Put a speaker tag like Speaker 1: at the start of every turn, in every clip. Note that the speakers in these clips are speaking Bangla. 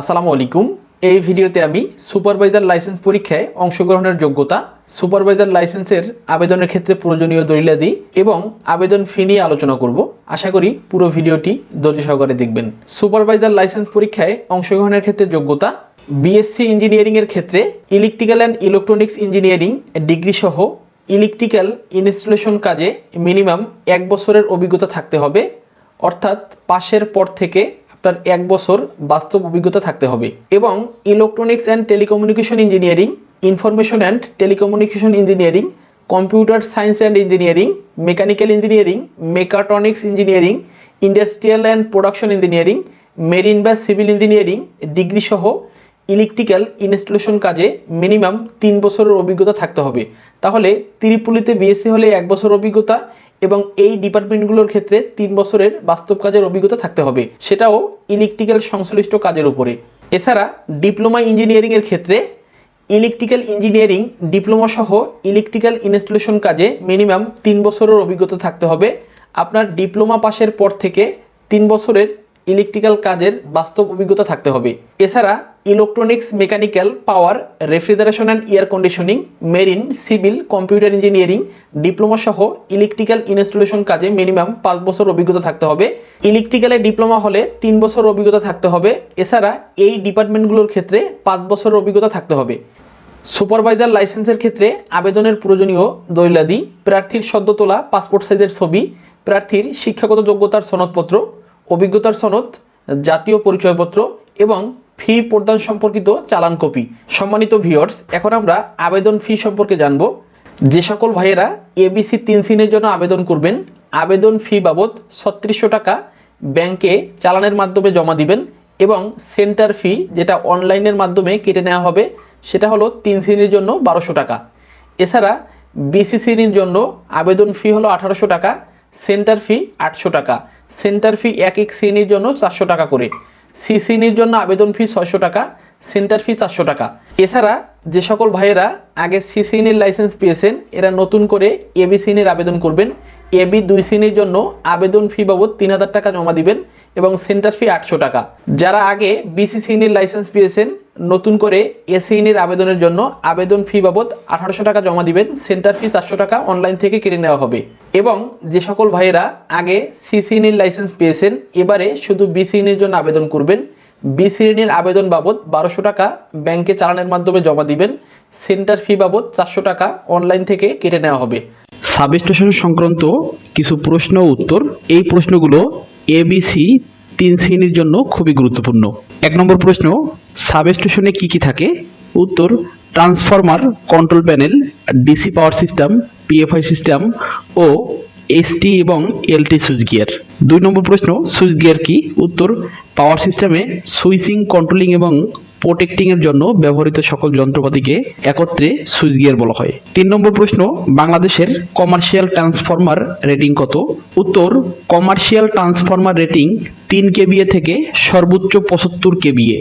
Speaker 1: আসসালামু আলাইকুম এই ভিডিওতে আমি সুপারভাইজার লাইসেন্স পরীক্ষায় অংশগ্রহণের যোগ্যতা সুপারভাইজার লাইসেন্সের আবেদনের ক্ষেত্রে প্রয়োজনীয় দলিলাদি এবং আবেদন ফি নিয়ে আলোচনা করব আশা করি পুরো ভিডিওটি ধৈর্য সহকারে দেখবেন সুপারভাইজার লাইসেন্স পরীক্ষায় অংশগ্রহণের ক্ষেত্রে যোগ্যতা বিএসসি ইঞ্জিনিয়ারিং এর ক্ষেত্রে electrical and electronics engineering degree সহ ইলেকট্রিক্যাল ইনস্টলেশন কাজে মিনিমাম এক বছরের অভিজ্ঞতা থাকতে হবে অর্থাৎ পাশের পর থেকে তার এক বছর বাস্তব অভিজ্ঞতা থাকতে হবে এবং electronics and telecommunication engineering information and telecommunication engineering computer science and engineering mechanical engineering mechatronics engineering industrial and production engineering marine বা সিভিল ইঞ্জিনিয়ারিং ডিগ্রি সহ ইলেকট্রিক্যাল ইনস্টলেশন কাজে মিনিমাম তিন বছরের অভিজ্ঞতা থাকতে হবে তাহলে তিরিপুলিতে বিএসসি হলে এক বছর অভিজ্ঞতা এবং এই ডিপার্টমেন্টগুলোর ক্ষেত্রে তিন বছরের বাস্তব কাজের অভিজ্ঞতা থাকতে হবে সেটাও ইলেকট্রিক্যাল সংশ্লিষ্ট কাজের উপরে এছাড়া ডিপ্লোমা ইঞ্জিনিয়ারিংয়ের ক্ষেত্রে ইলেকট্রিক্যাল ইঞ্জিনিয়ারিং ডিপ্লোমা সহ ইলেকট্রিক্যাল ইনস্টলেশন কাজে মিনিমাম তিন বছরের অভিজ্ঞতা থাকতে হবে আপনার ডিপ্লোমা পাশের পর থেকে তিন বছরের ইলেকট্রিক্যাল কাজের বাস্তব অভিজ্ঞতা থাকতে হবে এছাড়া electronics mechanical power refrigeration and air conditioning marine civil computer engineering diploma সহ ইলেকট্রিক্যাল ইনস্টলেশন কাজে মিনিমাম পাঁচ বছর অভিজ্ঞতা থাকতে হবে ইলেকট্রিক্যালে ডিপ্লোমা হলে তিন বছর অভিজ্ঞতা থাকতে হবে এছাড়া এই ডিপার্টমেন্টগুলোর ক্ষেত্রে পাঁচ বছরের অভিজ্ঞতা থাকতে হবে সুপারভাইজার লাইসেন্সের ক্ষেত্রে আবেদনের প্রয়োজনীয় দৈলাদি প্রার্থীর সদ্য তোলা পাসপোর্ট সাইজের ছবি প্রার্থীর শিক্ষাগত যোগ্যতার সনদপত্র অভিজ্ঞতার সনদ জাতীয় পরিচয়পত্র এবং ফি প্রদান সম্পর্কিত চালান কপি সম্মানিত ভিওর্স এখন আমরা আবেদন ফি সম্পর্কে জানব যে সকল ভাইয়েরা এবিসি তিন সিনের জন্য আবেদন করবেন আবেদন ফি বাবদ ছত্রিশশো টাকা ব্যাংকে চালানের মাধ্যমে জমা দিবেন এবং সেন্টার ফি যেটা অনলাইনের মাধ্যমে কেটে নেওয়া হবে সেটা হলো তিন শ্রেণীর জন্য বারোশো টাকা এছাড়া বিসি শ্রেণীর জন্য আবেদন ফি হলো আঠারোশো টাকা সেন্টার ফি আটশো টাকা সেন্টার ফি এক এক শ্রেণীর জন্য চারশো টাকা করে সিসিনির জন্য আবেদন ফি ছয়শো টাকা সেন্টার ফি চারশো টাকা এছাড়া যে সকল ভাইয়েরা আগে সিসিনির লাইসেন্স পেয়েছেন এরা নতুন করে এবি সিনির আবেদন করবেন এবি দুই সিনির জন্য আবেদন ফি বাবদ তিন হাজার টাকা জমা দিবেন এবং সেন্টার ফি আটশো টাকা যারা আগে বিসিসিনির লাইসেন্স পেয়েছেন নতুন করে এসএইনের আবেদনের জন্য আবেদন ফি বাবদ আঠারোশো টাকা জমা দিবেন সেন্টার ফি চারশো টাকা অনলাইন থেকে কেটে নেওয়া হবে এবং যে সকল ভাইয়েরা আগে সিসিএনের e লাইসেন্স পেয়েছেন এবারে শুধু বিসিএনের e জন্য আবেদন করবেন বিসিএনের e আবেদন বাবদ বারোশো টাকা ব্যাংকে চালানের মাধ্যমে জমা দিবেন সেন্টার ফি বাবদ চারশো টাকা অনলাইন থেকে কেটে নেওয়া হবে
Speaker 2: সাবস্টেশন সংক্রান্ত কিছু প্রশ্ন উত্তর এই প্রশ্নগুলো এবিসি তিন শ্রেণীর জন্য খুবই গুরুত্বপূর্ণ এক নম্বর প্রশ্ন সাবস্টেশনে কি কি থাকে উত্তর transformer control panel DC power system PFI system ও এসটি এবং এলটি সুইচ গিয়ার দুই নম্বর প্রশ্ন সুইচ গিয়ার কি উত্তর পাওয়ার সিস্টেমে সুইচিং কন্ট্রোলিং এবং প্রোটেক্টিংয়ের জন্য ব্যবহৃত সকল যন্ত্রপাতিকে একত্রে সুইচ গিয়ার বলা হয় তিন নম্বর প্রশ্ন বাংলাদেশের কমার্শিয়াল ট্রান্সফরমার রেটিং কত উত্তর কমার্শিয়াল ট্রান্সফরমার রেটিং তিন কেবিএ থেকে সর্বোচ্চ পঁচাত্তর কেবিএ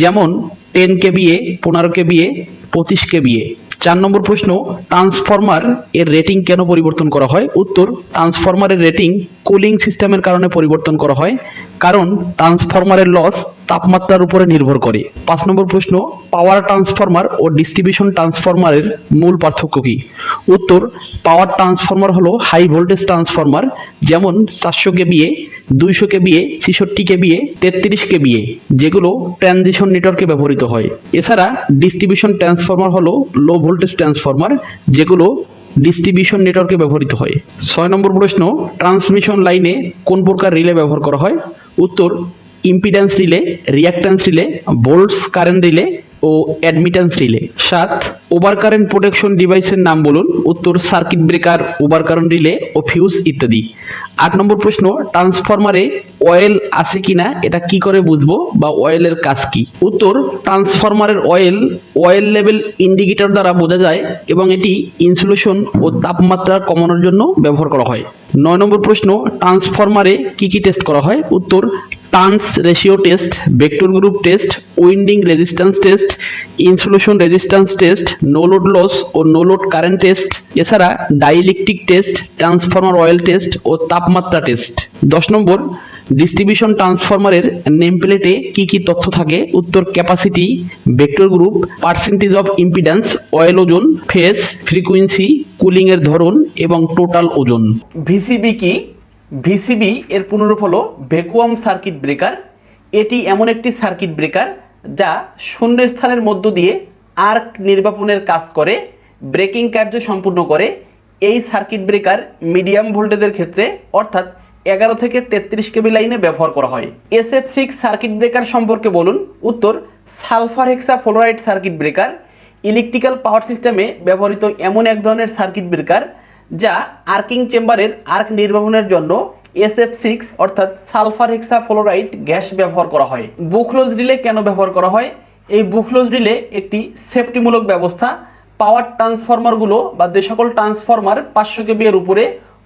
Speaker 2: যেমন টেন কেবিএ পনেরো কেবিএ পঁচিশ কেবিএ চার নম্বর প্রশ্ন ট্রান্সফরমার এর রেটিং কেন পরিবর্তন করা হয় উত্তর ট্রান্সফরমারের রেটিং কুলিং সিস্টেমের কারণে পরিবর্তন করা হয় কারণ ট্রান্সফরমারের লস তাপমাত্রার উপরে নির্ভর করে পাঁচ নম্বর প্রশ্ন পাওয়ার ট্রান্সফরমার ও ডিস্ট্রিবিউশন ট্রান্সফরমারের মূল পার্থক্য কি উত্তর পাওয়ার ট্রান্সফরমার হলো হাই ভোল্টেজ ট্রান্সফরমার যেমন চারশো কে বিয়ে দুইশো কেবিএ ছিষট্টি বিয়ে তেত্রিশ বিয়ে যেগুলো ট্রানজিশন নেটওয়ার্কে ব্যবহৃত হয় এছাড়া ডিস্ট্রিবিউশন ট্রান্সফরমার হলো লো ভোল্টেজ ট্রান্সফরমার যেগুলো ডিস্ট্রিবিউশন নেটওয়ার্কে ব্যবহৃত হয় ছয় নম্বর প্রশ্ন ট্রান্সমিশন লাইনে কোন প্রকার রিলে ব্যবহার করা হয় উত্তর impedance relay reactance relay volts current relay ও অ্যাডমিটেন্স রিলে সাত ওভার কারেন্ট প্রোটেকশন ডিভাইসের নাম বলুন উত্তর circuit breaker over current relay ও ফিউজ ইত্যাদি আট নম্বর প্রশ্ন ট্রান্সফরমারে অয়েল আছে কিনা এটা কি করে বুঝবো বা অয়েলের কাজ কি উত্তর ট্রান্সফরমারের অয়েল অয়েল লেভেল ইন্ডিকেটর দ্বারা বোঝা যায় এবং এটি ইনসুলেশন ও তাপমাত্রা কমানোর জন্য ব্যবহার করা হয় নয় নম্বর প্রশ্ন ট্রান্সফরমারে কি কি টেস্ট করা হয় উত্তর turns ratio test vector group test winding resistance test insulation resistance test no load loss ও নো লোড কারেন্ট টেস্ট এছাড়া dielectric test transformer oil test ও তাপমাত্রা টেস্ট দশ নম্বর ডিস্ট্রিবিউশন ট্রান্সফরমারের নেম প্লেটে কী কী তথ্য থাকে উত্তর capacity vector group percentage of impedance oil ওজন ফেস ফ্রিকুয়েন্সি কুলিংয়ের ধরন এবং টোটাল ওজন
Speaker 3: ভিসিবি কি ভিসিবি এর পুনরূপ হলো ভেকুয়াম সার্কিট ব্রেকার এটি এমন একটি সার্কিট ব্রেকার যা শূন্যস্থানের মধ্য দিয়ে আর্ক নির্বাপনের কাজ করে ব্রেকিং কার্য সম্পূর্ণ করে এই সার্কিট ব্রেকার মিডিয়াম ভোল্টেজের ক্ষেত্রে অর্থাৎ এগারো থেকে তেত্রিশ কেবি লাইনে ব্যবহার করা হয় S F six circuit breaker সম্পর্কে বলুন উত্তর sulphur hexafluoride circuit breaker electrical power সিস্টেমে ব্যবহৃত এমন এক ধরনের সার্কিট ব্রেকার যা আর্কিং চেম্বারের আর্ক নির্বাহনের জন্য এসএফ সিক্স অর্থাৎ সালফার ফ্লোরাইড গ্যাস ব্যবহার করা হয় বুকলোজ রিলে কেন ব্যবহার করা হয় এই বুকলোজ রিলে একটি সেফটিমূলক ব্যবস্থা পাওয়ার ট্রান্সফরমারগুলো বা যে সকল ট্রান্সফরমার পাঁচশো এর উপরে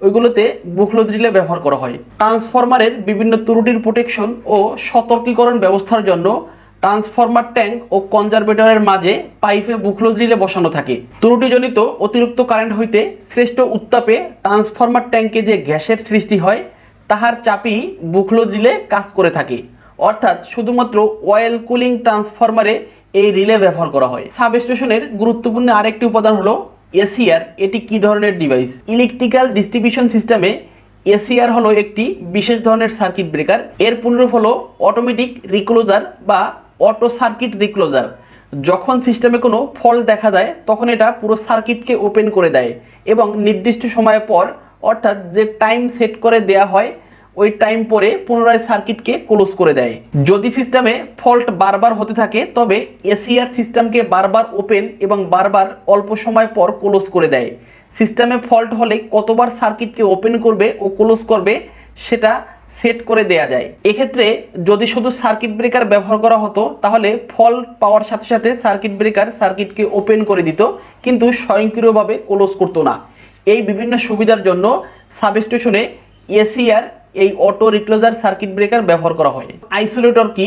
Speaker 3: ওইগুলোতে বুকলোজ রিলে ব্যবহার করা হয় ট্রান্সফরমারের বিভিন্ন ত্রুটির প্রোটেকশন ও সতর্কীকরণ ব্যবস্থার জন্য ট্রান্সফরমার ট্যাঙ্ক ও কনজারভেটরের মাঝে পাইপে বুকলো দিলে বসানো থাকে ত্রুটিজনিত অতিরিক্ত কারেন্ট হইতে শ্রেষ্ঠ উত্তাপে ট্রান্সফরমার ট্যাঙ্কে যে গ্যাসের সৃষ্টি হয় তাহার চাপি বুকলো দিলে কাজ করে থাকে অর্থাৎ শুধুমাত্র অয়েল কুলিং ট্রান্সফরমারে এই রিলে ব্যবহার করা হয় সাব স্টেশনের গুরুত্বপূর্ণ আরেকটি উপাদান হলো এসিআর এটি কি ধরনের ডিভাইস ইলেকট্রিক্যাল ডিস্ট্রিবিউশন সিস্টেমে এসিআর হলো একটি বিশেষ ধরনের সার্কিট ব্রেকার এর পুনরূপ হলো অটোমেটিক রিক্লোজার বা অটো সার্কিট রিক্লোজার যখন সিস্টেমে কোনো ফল্ট দেখা যায় তখন এটা পুরো সার্কিটকে ওপেন করে দেয় এবং নির্দিষ্ট সময়ের পর অর্থাৎ যে টাইম সেট করে দেয়া হয় ওই টাইম পরে পুনরায় সার্কিটকে ক্লোজ করে দেয় যদি সিস্টেমে ফল্ট বারবার হতে থাকে তবে এসিআর সিস্টেমকে বারবার ওপেন এবং বারবার অল্প সময় পর ক্লোজ করে দেয় সিস্টেমে ফল্ট হলে কতবার সার্কিটকে ওপেন করবে ও ক্লোজ করবে সেটা সেট করে দেয়া যায় এক্ষেত্রে যদি শুধু সার্কিট ব্রেকার ব্যবহার করা হতো তাহলে ফল পাওয়ার সাথে সাথে সার্কিট ব্রেকার সার্কিটকে ওপেন করে দিত কিন্তু স্বয়ংক্রিয়ভাবে ক্লোজ করতো না এই বিভিন্ন সুবিধার জন্য সাবস্টেশনে এসিআর এই অটো রিক্লোজার সার্কিট ব্রেকার ব্যবহার করা হয়
Speaker 4: আইসোলেটর কি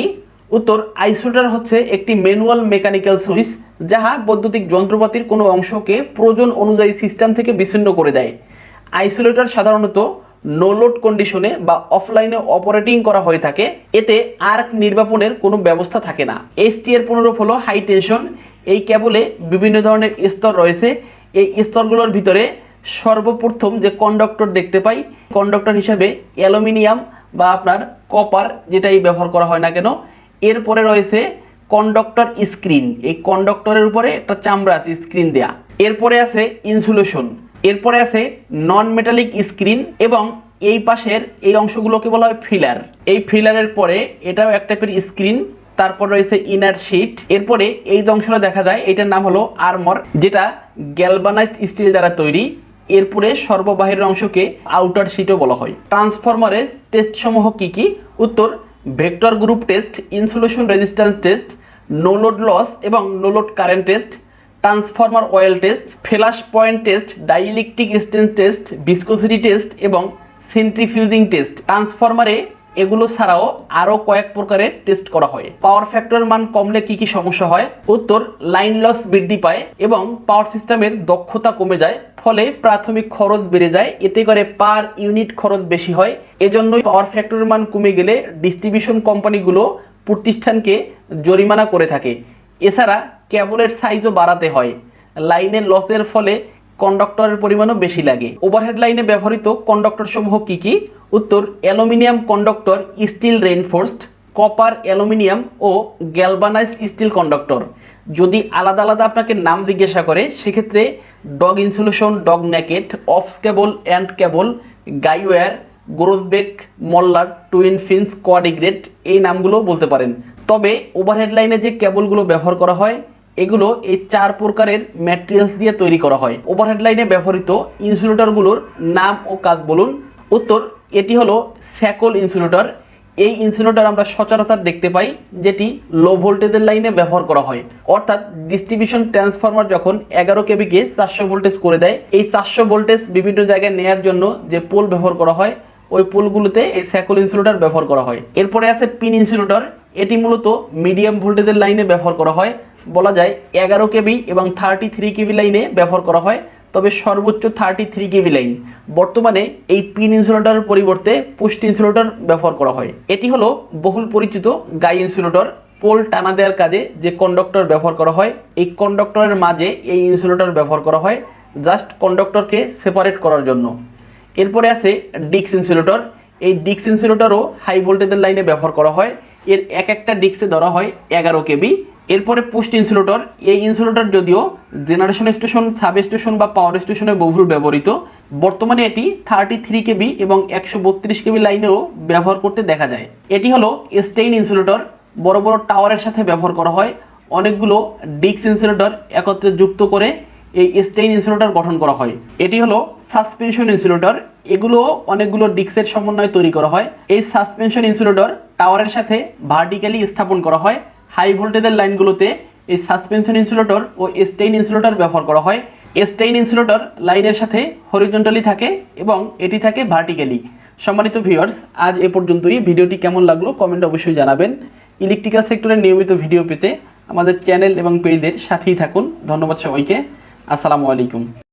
Speaker 4: উত্তর আইসোলেটর হচ্ছে একটি ম্যানুয়াল মেকানিক্যাল সুইচ যাহা বৈদ্যুতিক যন্ত্রপাতির কোনো অংশকে প্রয়োজন অনুযায়ী সিস্টেম থেকে বিচ্ছিন্ন করে দেয় আইসোলেটর সাধারণত নো লোড কন্ডিশনে বা অফলাইনে অপারেটিং করা হয়ে থাকে এতে আর্ক নির্বাপনের কোনো ব্যবস্থা থাকে না এসটি এর পনেরো হলো হাই টেনশন এই কেবলে বিভিন্ন ধরনের স্তর রয়েছে এই স্তরগুলোর ভিতরে সর্বপ্রথম যে কন্ডাক্টর দেখতে পাই কন্ডাক্টর হিসাবে অ্যালুমিনিয়াম বা আপনার কপার যেটাই ব্যবহার করা হয় না কেন এরপরে রয়েছে কন্ডাক্টর স্ক্রিন এই কন্ডাক্টরের উপরে একটা চামড়া আছে স্ক্রিন দেয়া এরপরে আছে ইনসুলেশন এরপরে আছে নন মেটালিক স্ক্রিন এবং এই পাশের এই অংশগুলোকে বলা হয় ফিলার এই ফিলারের পরে এটাও এক টাইপের স্ক্রিন তারপর রয়েছে ইনার শিট এরপরে এই যে অংশটা দেখা যায় এটার নাম হলো আর্মর যেটা গ্যালবানাইজ স্টিল দ্বারা তৈরি এরপরে সর্ববাহের অংশকে আউটার শিটও বলা হয়
Speaker 5: ট্রান্সফর্মারের টেস্ট সমূহ কি কি উত্তর vector group test insulation resistance test no load loss এবং no load current test transformer oil test flash point test dielectric strength test viscosity test এবং সেন্ট্রিফিউজিং টেস্ট ট্রান্সফর্মারে এগুলো ছাড়াও আরও কয়েক প্রকারের টেস্ট করা হয় পাওয়ার ফ্যাক্টরের মান কমলে কি কি সমস্যা হয় উত্তর লাইন লস বৃদ্ধি পায় এবং পাওয়ার সিস্টেমের দক্ষতা কমে যায় ফলে প্রাথমিক খরচ বেড়ে যায় এতে করে পার ইউনিট খরচ বেশি হয় এজন্যই পাওয়ার ফ্যাক্টরের মান কমে গেলে ডিস্ট্রিবিউশন কোম্পানিগুলো প্রতিষ্ঠানকে জরিমানা করে থাকে এছাড়া কেবলের সাইজও বাড়াতে হয় লাইনের লসের ফলে কন্ডাক্টরের পরিমাণও বেশি লাগে
Speaker 6: ওভারহেড লাইনে ব্যবহৃত কন্ডাক্টর সমূহ কী কী উত্তর aluminium conductor steel reinforced copper aluminium ও গ্যালবানাইজড স্টিল কন্ডাক্টর যদি আলাদা আলাদা আপনাকে নাম জিজ্ঞাসা করে সেক্ষেত্রে ডগ ইনসুলেশন ডগ ন্যাকেট অফস কেবল অ্যান্ড কেবল গাইওয়্যার গ্রোথবেক মল্লার টুইন ফিন্স কোয়াডিগ্রেট এই নামগুলো বলতে পারেন তবে ওভারহেড লাইনে যে কেবলগুলো ব্যবহার করা হয় এগুলো এই চার প্রকারের ম্যাটেরিয়ালস দিয়ে তৈরি করা হয় ওভারহেড লাইনে ব্যবহৃত ইনসুলেটরগুলোর নাম ও কাজ বলুন উত্তর এটি হলো স্যাকল ইনসুলেটর এই ইনসুলেটর আমরা সচরাচর দেখতে পাই যেটি লো ভোল্টেজের লাইনে ব্যবহার করা হয় অর্থাৎ ডিস্ট্রিবিউশন ট্রান্সফরমার যখন এগারো কেবিকে চারশো ভোল্টেজ করে দেয় এই চারশো ভোল্টেজ বিভিন্ন জায়গায় নেয়ার জন্য যে পোল ব্যবহার করা হয় ওই পোলগুলোতে এই স্যাকল ইনসুলেটর ব্যবহার করা হয় এরপরে আছে পিন ইনসুলেটর এটি মূলত মিডিয়াম ভোল্টেজের লাইনে ব্যবহার করা হয় বলা যায় এগারো কেবি এবং থার্টি থ্রি কেবি লাইনে ব্যবহার করা হয় তবে সর্বোচ্চ থার্টি থ্রি কেবি লাইন বর্তমানে এই পিন ইনসুলেটরের পরিবর্তে পুস্ট ইনসুলেটর ব্যবহার করা হয় এটি হলো বহুল পরিচিত গাই ইনসুলেটর পোল টানা দেওয়ার কাজে যে কন্ডাক্টর ব্যবহার করা হয় এই কন্ডাক্টরের মাঝে এই ইনসুলেটর ব্যবহার করা হয় জাস্ট কন্ডাক্টরকে সেপারেট করার জন্য এরপরে আছে ডিক্স ইনসুলেটর এই ডিক্স ইনসুলেটরও হাই ভোল্টেজের লাইনে ব্যবহার করা হয় এর এক একটা ডিস্কে ধরা হয় এগারো কেবি এরপরে পোস্ট ইনসুলেটর এই ইনসুলেটর যদিও জেনারেশন স্টেশন সাব স্টেশন বা পাওয়ার স্টেশনে বহুল ব্যবহৃত বর্তমানে এটি থার্টি থ্রি কেবি এবং একশো বত্রিশ কেবি লাইনেও ব্যবহার করতে দেখা যায় এটি হলো স্টেইন ইনসুলেটর বড় বড় টাওয়ারের সাথে ব্যবহার করা হয় অনেকগুলো ডিক্স ইনসুলেটর একত্রে যুক্ত করে এই স্টেইন ইনসুলেটর গঠন করা হয় এটি হলো সাসপেনশন ইনসুলেটর এগুলো অনেকগুলো ডিস্কের সমন্বয়ে তৈরি করা হয় এই সাসপেনশন ইনসুলেটর টাওয়ারের সাথে ভার্টিক্যালি স্থাপন করা হয় হাই ভোল্টেজের লাইনগুলোতে এই সাসপেনশন ইনসুলেটর ও স্টেইন ইনসুলেটর ব্যবহার করা হয় স্টেইন ইনসুলেটর লাইনের সাথে হরিজন্টালি থাকে এবং এটি থাকে ভার্টিক্যালি সম্মানিত ভিউয়ার্স আজ এ পর্যন্তই ভিডিওটি কেমন লাগলো কমেন্ট অবশ্যই জানাবেন ইলেকট্রিক্যাল সেক্টরের নিয়মিত ভিডিও পেতে আমাদের চ্যানেল এবং পেজদের সাথেই থাকুন ধন্যবাদ সবাইকে আসসালামু আলাইকুম